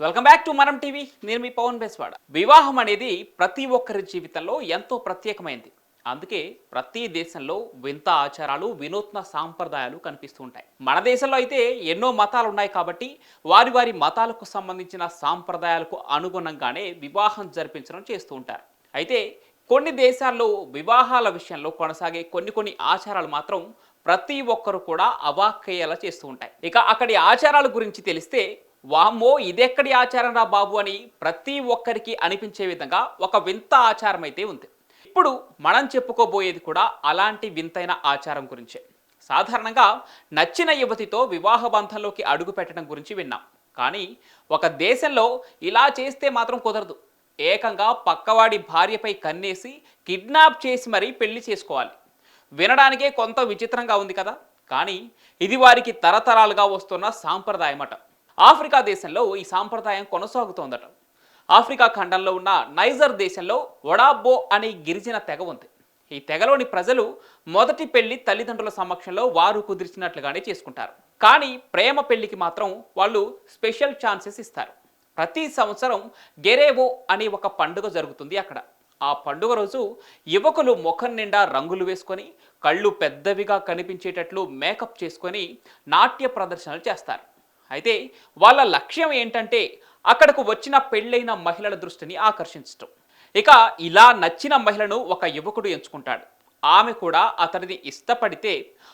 Welcome back to Manam TV నేను మీ పవన్ బెస్వాడ. వివాహం అనేది ప్రతి ఒక్కరి జీవితంలో ఎంతో ప్రత్యేకమైంది అందుకే ప్రతి దేశంలో వింత ఆచారాలు వినూత్న సాంప్రదాయాలు కనిపిస్తూ ఉంటాయి. మన దేశంలో అయితే ఎన్నో మతాలు ఉన్నాయి కాబట్టి వారి వారి మతాలకు సంబంధించిన సాంప్రదాయాలకు అనుగుణంగానే వివాహం జరిపించడం చేస్తూ ఉంటారు. అయితే కొన్ని దేశాల్లో వివాహాల విషయంలో కొనసాగే కొన్ని కొన్ని ఆచారాలు మాత్రం ప్రతి ఒక్కరు కూడా అవాక్కయ్యేలా చేస్తూ ఉంటాయి. ఇక అక్కడి ఆచారాల గురించి తెలిస్తే వామ్మో ఇదెక్కడి ఆచారం రా బాబు అని ప్రతి ఒక్కరికి అనిపించే విధంగా ఒక వింత ఆచారం అయితే ఉంది. ఇప్పుడు మనం చెప్పుకోబోయేది కూడా అలాంటి వింతైన ఆచారం గురించే. సాధారణంగా నచ్చిన యువతితో వివాహ బంధంలోకి అడుగు పెట్టడం గురించి విన్నాం. కానీ ఒక దేశంలో ఇలా చేస్తే మాత్రం కుదరదు. ఏకంగా పక్కవాడి భార్యపై కన్నేసి కిడ్నాప్ చేసి మరీ పెళ్ళి చేసుకోవాలి. వినడానికే కొంత విచిత్రంగా ఉంది కదా. కానీ ఇది వారికి తరతరాలుగా వస్తున్న సాంప్రదాయమట. ఆఫ్రికా దేశంలో ఈ సాంప్రదాయం కొనసాగుతోందట. ఆఫ్రికా ఖండంలో ఉన్న నైజర్ దేశంలో వడాబో అనే గిరిజన తెగ ఉంది. ఈ తెగలోని ప్రజలు మొదటి పెళ్ళి తల్లిదండ్రుల సమక్షంలో వారు కుదిర్చినట్లుగానే చేసుకుంటారు. కానీ ప్రేమ పెళ్ళికి మాత్రం వాళ్ళు స్పెషల్ ఛాన్సెస్ ఇస్తారు. ప్రతి సంవత్సరం గెరేవో అనే ఒక పండుగ జరుగుతుంది అక్కడ. ఆ పండుగ రోజు యువకులు ముఖం నిండా రంగులు వేసుకొని కళ్ళు పెద్దవిగా కనిపించేటట్లు మేకప్ చేసుకొని నాట్య ప్రదర్శనలు చేస్తారు. అయితే వాళ్ళ లక్ష్యం ఏంటంటే అక్కడకు వచ్చిన పెళ్ళైన మహిళల దృష్టిని ఆకర్షించటం. ఇక ఇలా నచ్చిన మహిళను ఒక యువకుడు ఎంచుకుంటాడు. ఆమె కూడా అతనిని ఇష్టపడితే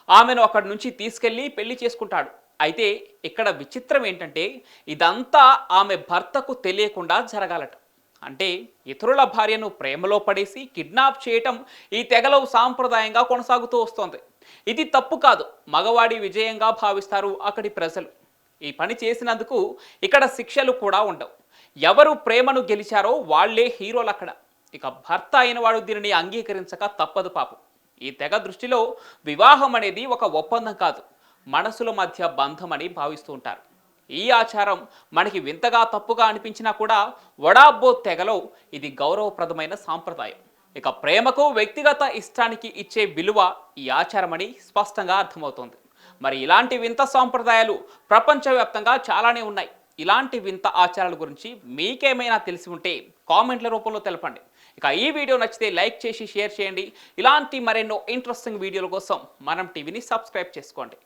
ఆమెను అక్కడి నుంచి తీసుకెళ్ళి పెళ్ళి చేసుకుంటాడు. అయితే ఇక్కడ విచిత్రం ఏంటంటే ఇదంతా ఆమె భర్తకు తెలియకుండా జరగాలట. అంటే ఇతరుల భార్యను ప్రేమలో పడేసి కిడ్నాప్ చేయటం ఈ తెగలో సాంప్రదాయంగా కొనసాగుతూ వస్తోంది. ఇది తప్పు కాదు. మగవాడి విజయంగా భావిస్తారు అక్కడి ప్రజలు. ఈ పని చేసినందుకు ఇక్కడ శిక్షలు కూడా ఉండవు. ఎవరు ప్రేమను గెలిచారో వాళ్ళే హీరోలు అక్కడ ఇక భర్త అయిన వాడు దీనిని అంగీకరించక తప్పదు పాపం. ఈ తెగ దృష్టిలో వివాహం అనేది ఒక ఒప్పందం కాదు. మనసుల మధ్య బంధం అని భావిస్తూ ఉంటారు. ఈ ఆచారం మనకి వింతగా తప్పుగా అనిపించినా కూడా వడాబో తెగలో ఇది గౌరవప్రదమైన సాంప్రదాయం. ఇక ప్రేమకు వ్యక్తిగత ఇష్టానికి ఇచ్చే విలువ ఈ ఆచారమని స్పష్టంగా అర్థమవుతోంది. మరి ఇలాంటి వింత సాంప్రదాయాలు ప్రపంచవ్యాప్తంగా చాలానే ఉన్నాయి. ఇలాంటి వింత ఆచారాల గురించి మీకేమైనా తెలిసి ఉంటే కామెంట్ల రూపంలో తెలపండి. ఇక ఈ వీడియో నచ్చితే లైక్ చేసి షేర్ చేయండి. ఇలాంటి మరెన్నో ఇంట్రెస్టింగ్ వీడియోల కోసం మనం టీవీని సబ్స్క్రైబ్ చేసుకోండి.